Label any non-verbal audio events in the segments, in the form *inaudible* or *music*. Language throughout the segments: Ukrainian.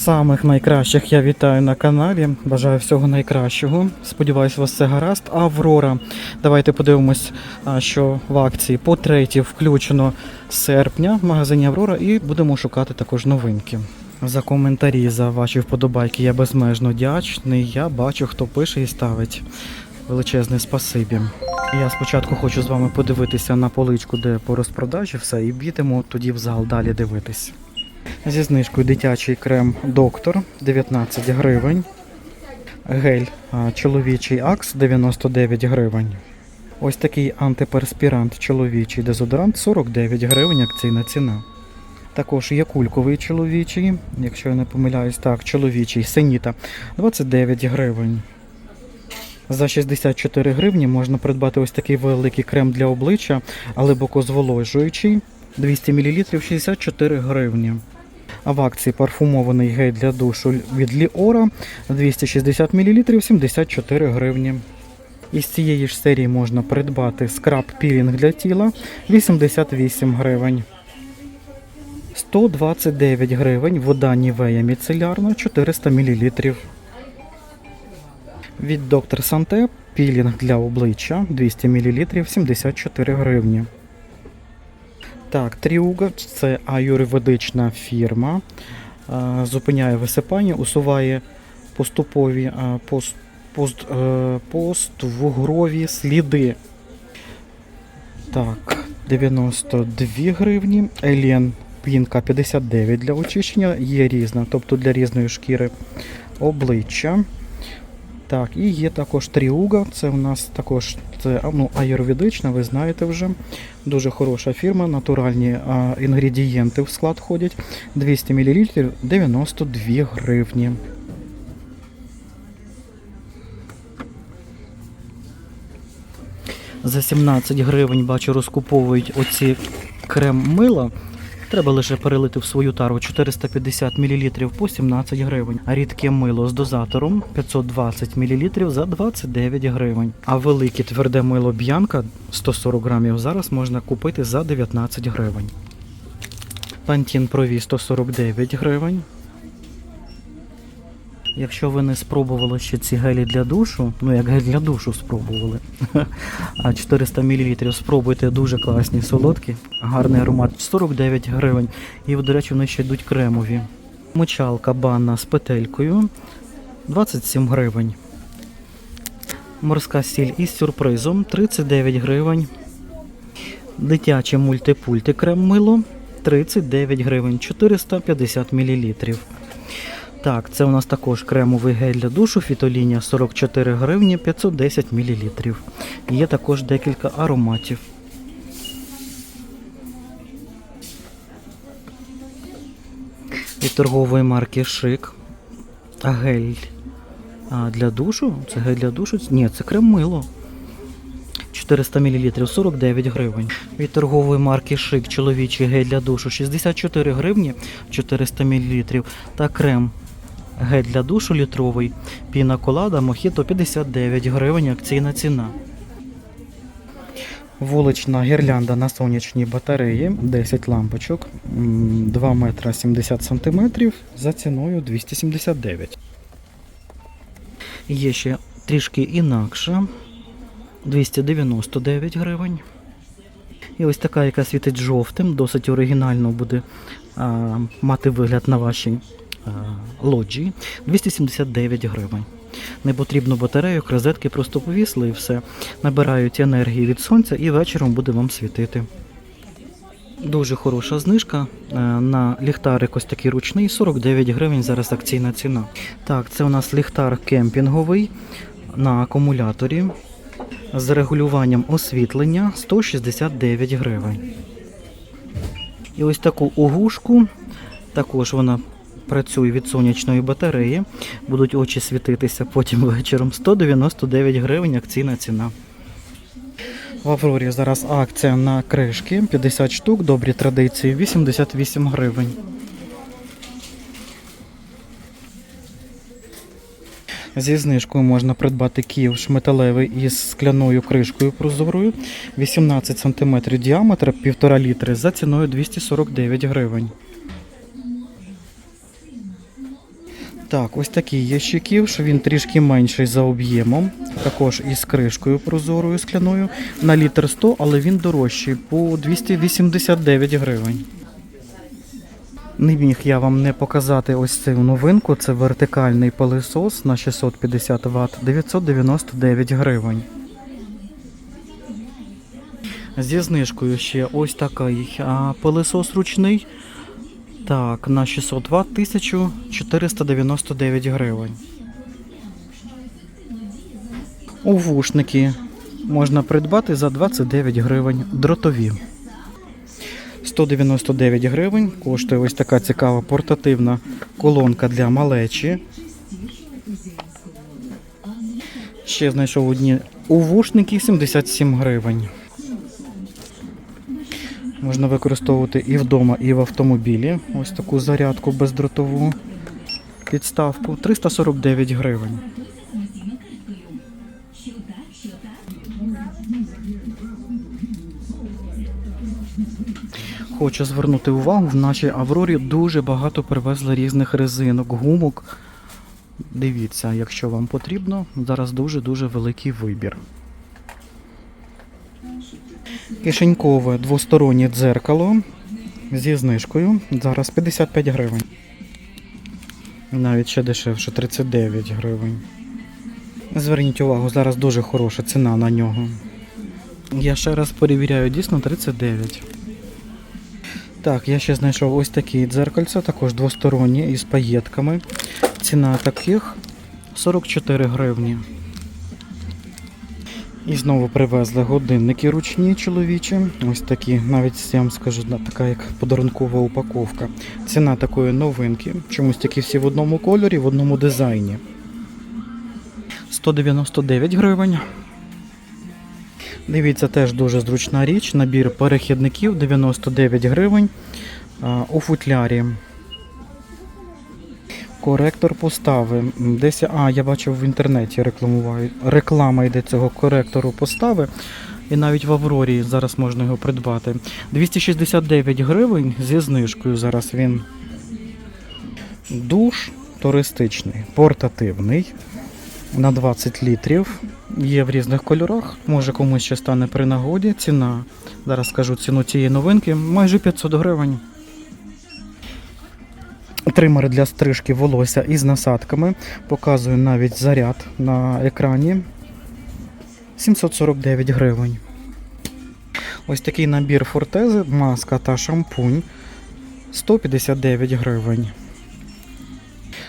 Самих найкращих я вітаю на каналі. Бажаю всього найкращого. Сподіваюсь, у вас все гаразд. Аврора. Давайте подивимось, що в акції по третій включено з серпня в магазині Аврора і будемо шукати також новинки. За коментарі, за ваші вподобайки я безмежно вдячний. Я бачу, хто пише і ставить. Величезне спасибі. Я спочатку хочу з вами подивитися на поличку, де по розпродажі все, і підемо тоді в зал далі дивитись. Зі знижкою дитячий крем Доктор 19 гривень. Гель чоловічий Акс 99 гривень. Ось такий антиперспірант чоловічий дезодорант 49 гривень акційна ціна. Також є кульковий чоловічий, якщо я не помиляюсь, так, чоловічий синіта 29 гривень. За 64 гривні можна придбати ось такий великий крем для обличчя, глибоко зволожуючий 200 мл 64 гривні. В акції парфумований гель для душу від Ліора 260 мл 74 гривні. Із цієї ж серії можна придбати скраб пілінг для тіла 88 гривень. 129 гривень вода Нівея міцелярна 400 мл. Від доктор Санте пілінг для обличчя 200 мл 74 гривні. Так, Тріуга це аюрведична фірма. Е, Зупиняє висипання, усуває поступові е, пост, пост, е, поствугрові сліди. Так, 92 гривні. Елен пінка 59 для очищення. Є різна, тобто для різної шкіри обличчя. Так, і є також тріуга. Це у нас також це ну, аюрведична, ви знаєте вже. Дуже хороша фірма, натуральні а, інгредієнти в склад входять. 200 мл 92 гривні. За 17 гривень бачу розкуповують оці крем мила. Треба лише перелити в свою тару 450 мл по 17 гривень. А рідке мило з дозатором 520 мл за 29 гривень. А велике тверде мило Б'янка 140 грамів зараз можна купити за 19 гривень. Пантін Прові 149 гривень. Якщо ви не спробували ще ці гелі для душу, ну як гель для душу спробували, *laughs* а 400 мл спробуйте дуже класні, солодкі, гарний аромат 49 гривень. І, до речі, вони ще йдуть кремові. Мочалка банна з петелькою 27 гривень. Морська сіль із сюрпризом 39 гривень. Дитяче мультипульти крем мило 39 гривень 450 мл. Так, це у нас також кремовий гель для душу, фітолінія 44 гривні 510 мл. Є також декілька ароматів. Від торгової марки Шик. А гель а, для душу? Це гель для душу? Ні, це крем мило. 400 мл 49 гривень. Від торгової марки Шик чоловічий гель для душу 64 гривні 400 мл. Та крем гель для душу літровий. Піна колада Мохіто 59 гривень акційна ціна. Вулична гірлянда на сонячній батареї 10 лампочок 2 метра 70 сантиметрів за ціною 279. Є ще трішки інакша 299 гривень. І ось така, яка світить жовтим, досить оригінально буде а, мати вигляд на вашій лоджії 279 гривень. Не потрібно батарейок, розетки просто повісили і все. Набирають енергії від сонця і вечором буде вам світити. Дуже хороша знижка е, на ліхтарик ось такий ручний, 49 гривень зараз акційна ціна. Так, це у нас ліхтар кемпінговий на акумуляторі з регулюванням освітлення 169 гривень. І ось таку огушку, також вона працює від сонячної батареї. Будуть очі світитися потім вечором. 199 гривень акційна ціна. В Аврорі зараз акція на кришки 50 штук, добрі традиції, 88 гривень. Зі знижкою можна придбати ківш металевий із скляною кришкою прозорою 18 см діаметр, 1,5 літри за ціною 249 гривень. Так, ось такий є щеківш, він трішки менший за об'ємом, також із кришкою прозорою скляною на літр 100, але він дорожчий по 289 гривень. Не міг я вам не показати ось цю новинку. Це вертикальний пилисос на 650 Вт 999 гривень. Зі знижкою ще ось такий пилисос ручний. Так, на 600 Вт 1499 гривень. Увушники можна придбати за 29 гривень дротові. 199 гривень коштує ось така цікава портативна колонка для малечі. Ще знайшов одні увушники 77 гривень. Можна використовувати і вдома, і в автомобілі. Ось таку зарядку бездротову підставку 349 гривень. Хочу звернути увагу, в нашій Аврорі дуже багато привезли різних резинок, гумок. Дивіться, якщо вам потрібно, зараз дуже-дуже великий вибір. Кишенькове двостороннє дзеркало зі знижкою. Зараз 55 гривень. Навіть ще дешевше 39 гривень. Зверніть увагу, зараз дуже хороша ціна на нього. Я ще раз перевіряю, дійсно 39. Так, я ще знайшов ось такі дзеркальця, також двосторонні із паєтками. Ціна таких 44 гривні. І знову привезли годинники ручні чоловічі. Ось такі, навіть я вам скажу, така як подарункова упаковка. Ціна такої новинки. Чомусь такі всі в одному кольорі, в одному дизайні. 199 гривень. Дивіться, теж дуже зручна річ. Набір перехідників 99 гривень у футлярі. Коректор постави. Десь, а, я бачив в інтернеті рекламувають. Реклама йде цього коректору постави. І навіть в Аврорі зараз можна його придбати. 269 гривень зі знижкою. Зараз він душ туристичний, портативний на 20 літрів. Є в різних кольорах. Може комусь ще стане при нагоді. Ціна. Зараз скажу ціну цієї новинки. Майже 500 гривень. Тример для стрижки волосся із насадками. Показую навіть заряд на екрані. 749 гривень. Ось такий набір фортези, маска та шампунь. 159 гривень.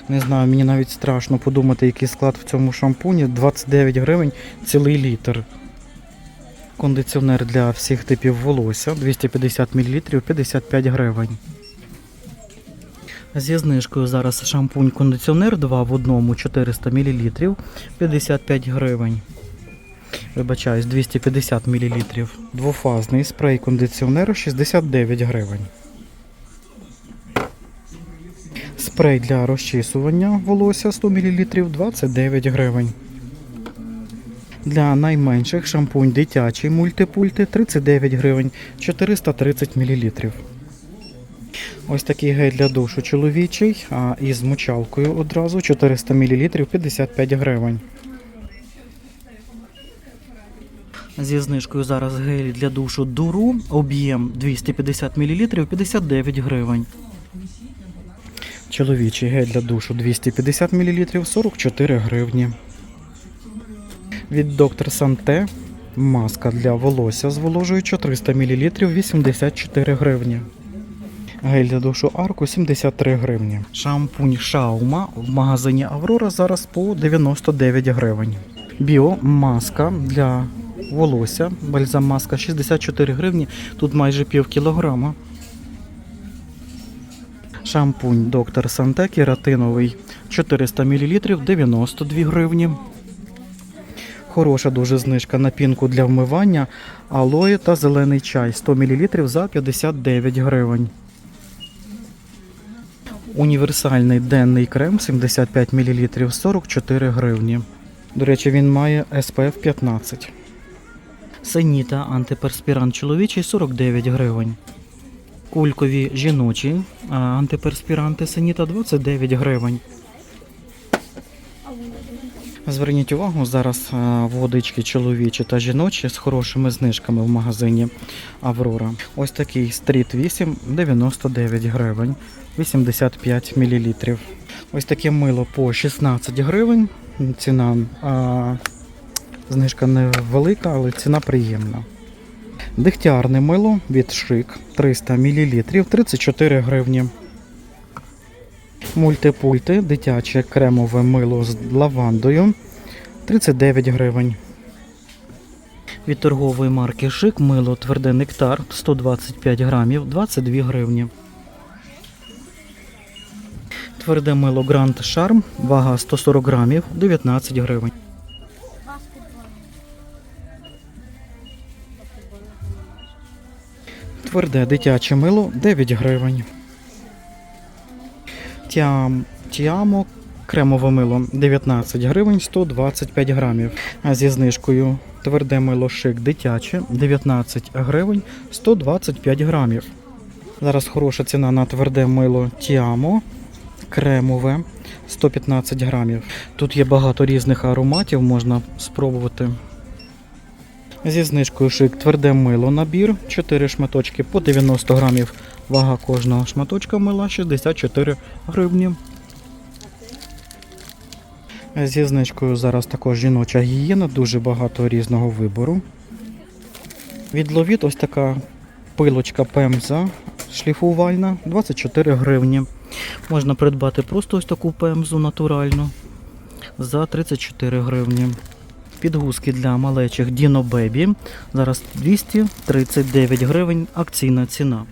Не знаю, мені навіть страшно подумати, який склад в цьому шампуні. 29 гривень цілий літр. Кондиціонер для всіх типів волосся 250 мл 55 гривень. Зі знижкою зараз шампунь-кондиціонер 2 в одному 400 мл 55 гривень. Вибачаюсь, 250 мл. Двофазний спрей-кондиціонер 69 гривень. Спрей для розчісування волосся 100 мл 29 гривень. Для найменших шампунь дитячий мультипульти 39 гривень 430 мл. Ось такий гель для душу чоловічий, а із мочалкою одразу 400 мл 55 гривень. Зі знижкою зараз гель для душу дуру, об'єм 250 мл 59 гривень. Чоловічий гель для душу 250 мл 44 гривні. Від доктор Санте маска для волосся зволожуюча 300 мл 84 гривні. Гель для душу арку 73 гривні. Шампунь Шаума в магазині Аврора зараз по 99 гривень. Біомаска для волосся, бальзам маска 64 гривні, тут майже пів кілограма. Шампунь доктор Санте кератиновий 400 мл 92 гривні. Хороша дуже знижка на пінку для вмивання, алоє та зелений чай 100 мл за 59 гривень. Універсальний денний крем 75 мл 44 гривні. До речі, він має SPF 15. Синіта антиперспірант чоловічий 49 гривень. Кулькові жіночі антиперспіранти синіта 29 гривень. Зверніть увагу, зараз е, водички чоловічі та жіночі з хорошими знижками в магазині Аврора. Ось такий стріт 8 99 гривень, 85 мл. Ось таке мило по 16 гривень. Ціна а, знижка невелика, але ціна приємна. Дегтярне мило від шик 300 мл 34 гривні. Мультипульти, дитяче кремове мило з лавандою 39 гривень. Від торгової марки Шик мило тверде нектар 125 грамів 22 гривні. Тверде мило Grand Charm, вага 140 грамів 19 гривень. Тверде дитяче мило 9 гривень. Тіам, тіамо кремове мило 19 гривень 125 грамів. А зі знижкою тверде мило шик дитяче 19 гривень 125 грамів. Зараз хороша ціна на тверде мило Тіамо кремове 115 грамів. Тут є багато різних ароматів, можна спробувати. Зі знижкою шик тверде мило набір, 4 шматочки по 90 грамів. Вага кожного шматочка мила 64 гривні. Зі знижкою зараз також жіноча гігієна, дуже багато різного вибору. Від ловіт ось така пилочка пемза шліфувальна 24 гривні. Можна придбати просто ось таку пемзу натуральну за 34 гривні. Підгузки для малечих Dino Baby. Зараз 239 гривень акційна ціна.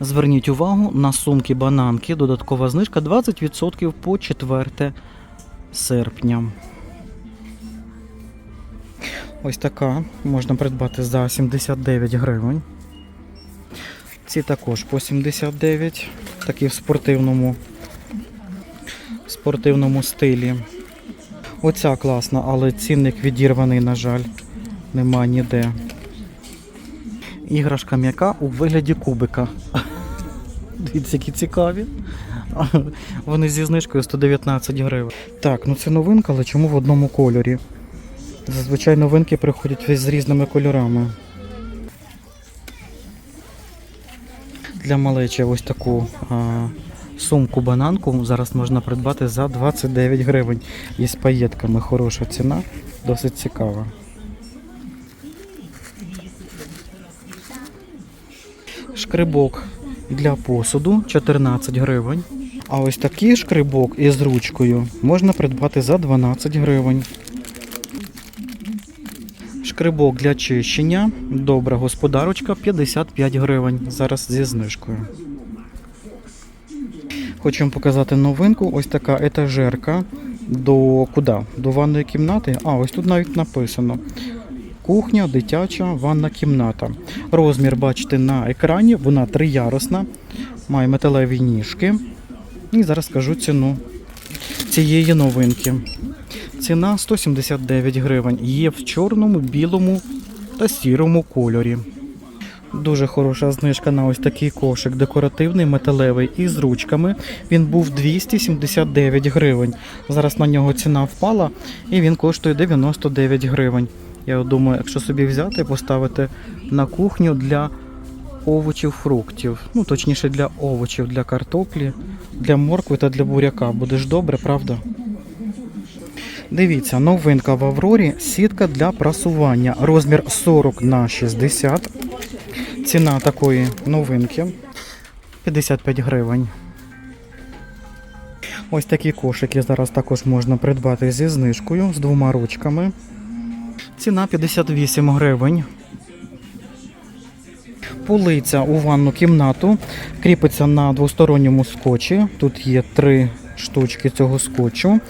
Зверніть увагу на сумки бананки. Додаткова знижка 20% по 4 серпня. Ось така можна придбати за 79 гривень. Ці також по 79, такі в спортивному, в спортивному стилі. Оця класна, але цінник відірваний, на жаль, нема ніде. Іграшка м'яка у вигляді кубика. Дивіться, які цікаві. Вони зі знижкою 119 гривень. Так, ну це новинка, але чому в одному кольорі? Зазвичай новинки приходять з різними кольорами. Для малечі ось таку а, сумку-бананку зараз можна придбати за 29 гривень. Із паєтками хороша ціна, досить цікава. Шкрибок для посуду 14 гривень. А ось такий шкрибок із ручкою можна придбати за 12 гривень. Шкрибок для чищення. Добра господарочка 55 гривень. Зараз зі знижкою. Хочу вам показати новинку. Ось така етажерка до куди? До ванної кімнати. А, ось тут навіть написано. Кухня, дитяча, ванна кімната. Розмір бачите на екрані, вона триярусна, має металеві ніжки. І зараз скажу ціну цієї новинки. Ціна 179 гривень. Є в чорному, білому та сірому кольорі. Дуже хороша знижка на ось такий кошик декоративний, металевий із ручками. Він був 279 гривень. Зараз на нього ціна впала і він коштує 99 гривень. Я думаю, якщо собі взяти, поставити на кухню для овочів, фруктів. Ну, точніше, для овочів, для картоплі, для моркви та для буряка. Буде ж добре, правда? Дивіться, новинка в Аврорі, сітка для прасування. Розмір 40 на 60. Ціна такої новинки 55 гривень. Ось такі кошики зараз також можна придбати зі знижкою з двома ручками. Ціна 58 гривень. Полиця у ванну кімнату кріпиться на двосторонньому скотчі. Тут є три штучки цього скотчу.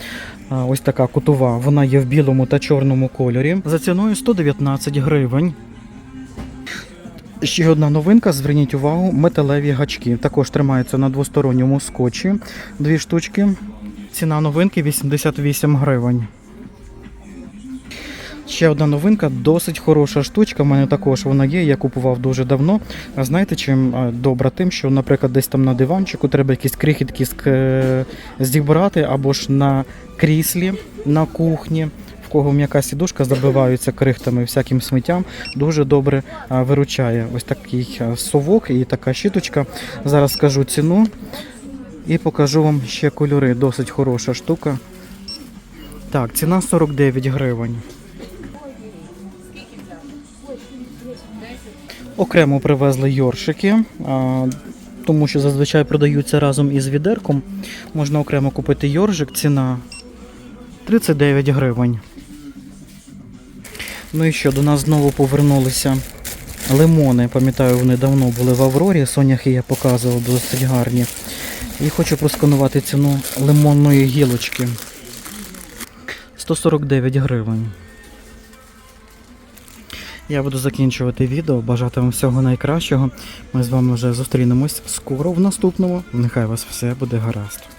Ось така кутова. Вона є в білому та чорному кольорі. За ціною 119 гривень. Ще одна новинка, зверніть увагу, металеві гачки. Також тримаються на двосторонньому скотчі. Дві штучки. Ціна новинки 88 гривень. Ще одна новинка, досить хороша штучка. У мене також вона є. Я купував дуже давно. А знаєте, чим добра? Тим, що, наприклад, десь там на диванчику треба якісь крихітки е, зібрати, або ж на кріслі на кухні. В кого м'яка сідушка забиваються крихтами, всяким сміттям, дуже добре виручає. Ось такий совок і така щіточка. Зараз скажу ціну і покажу вам ще кольори. Досить хороша штука. Так, ціна 49 гривень. Окремо привезли йоршики, тому що зазвичай продаються разом із відерком. Можна окремо купити йоршик, ціна 39 гривень. Ну і що, до нас знову повернулися лимони. Пам'ятаю, вони давно були в Аврорі. Соняхи я показував досить гарні. І хочу просканувати ціну лимонної гілочки. 149 гривень. Я буду закінчувати відео. Бажати вам всього найкращого. Ми з вами вже зустрінемось скоро в наступному. Нехай вас все буде гаразд.